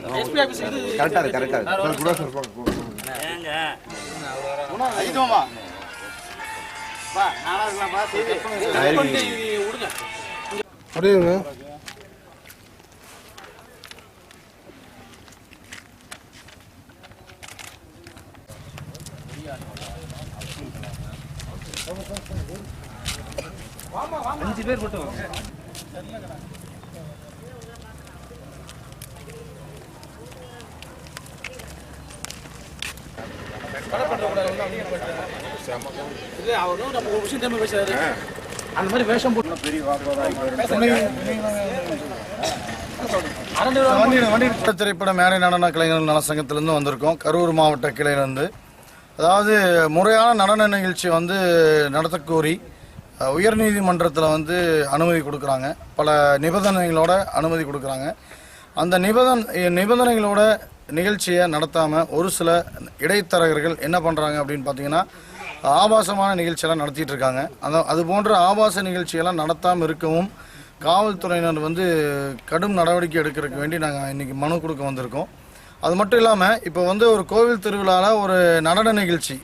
கரெக்டா ஆபீஸ் இது இருக்கு கரெக்டாக இருக்கு குட் சார் ஐதுமா பா நானா இருக்கலாம் பா சரி விடுங்க அஞ்சு பேர் மட்டும் இல்ல அவரும் நம்ம ஒரு விஷயம் பேசுறாரு அந்த மாதிரி வேஷம் போட்டு திரைப்பட மேடை நடன கலைஞர்கள் நல சங்கத்திலேருந்து வந்திருக்கோம். கரூர் மாவட்ட கிளையிலேருந்து. அதாவது முறையான நடன நிகழ்ச்சி வந்து நடத்தக்கோரி உயர்நீதிமன்றத்தில் வந்து அனுமதி கொடுக்குறாங்க. பல நிபந்தனைகளோட அனுமதி கொடுக்குறாங்க. அந்த நிபந்தனை நிபந்தனைகளோட நிகழ்ச்சியை நடத்தாமல் ஒரு சில இடைத்தரகர்கள் என்ன பண்ணுறாங்க அப்படின்னு பார்த்தீங்கன்னா ஆபாசமான நிகழ்ச்சியெல்லாம் நடத்திட்டு இருக்காங்க. அந்த அது போன்ற ஆபாச நிகழ்ச்சியெல்லாம் நடத்தாமல் இருக்கவும் காவல்துறையினர் வந்து கடும் நடவடிக்கை எடுக்கிறதுக்கு வேண்டி நாங்கள் இன்றைக்கி மனு கொடுக்க வந்திருக்கோம். அது மட்டும் இல்லாமல் இப்போ வந்து ஒரு கோவில் திருவிழாவில் ஒரு நடன நிகழ்ச்சி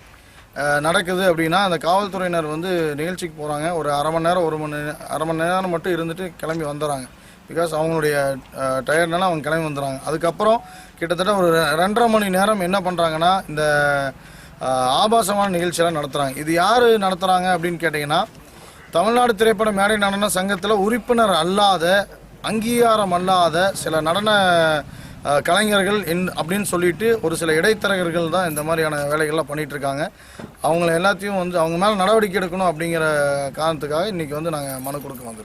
நடக்குது அப்படின்னா அந்த காவல்துறையினர் வந்து நிகழ்ச்சிக்கு போகிறாங்க ஒரு அரை மணி நேரம் ஒரு மணி அரை மணி நேரம் மட்டும் இருந்துட்டு கிளம்பி வந்துடுறாங்க. பிகாஸ் அவங்களுடைய டயர்னால அவங்க கிளம்பி வந்துடுறாங்க. அதுக்கப்புறம் கிட்டத்தட்ட ஒரு ரெண்டரை மணி நேரம் என்ன பண்ணுறாங்கன்னா இந்த ஆபாசமான நிகழ்ச்சியெல்லாம் நடத்துகிறாங்க இது யார் நடத்துகிறாங்க அப்படின்னு கேட்டிங்கன்னா தமிழ்நாடு திரைப்பட மேடை நடன சங்கத்தில் உறுப்பினர் அல்லாத அங்கீகாரம் அல்லாத சில நடன கலைஞர்கள் என் அப்படின்னு சொல்லிட்டு ஒரு சில இடைத்தரகர்கள் தான் இந்த மாதிரியான வேலைகள்லாம் பண்ணிகிட்ருக்காங்க அவங்கள எல்லாத்தையும் வந்து அவங்க மேலே நடவடிக்கை எடுக்கணும் அப்படிங்கிற காரணத்துக்காக இன்றைக்கி வந்து நாங்கள் மனு கொடுக்க வந்துருக்கோம்.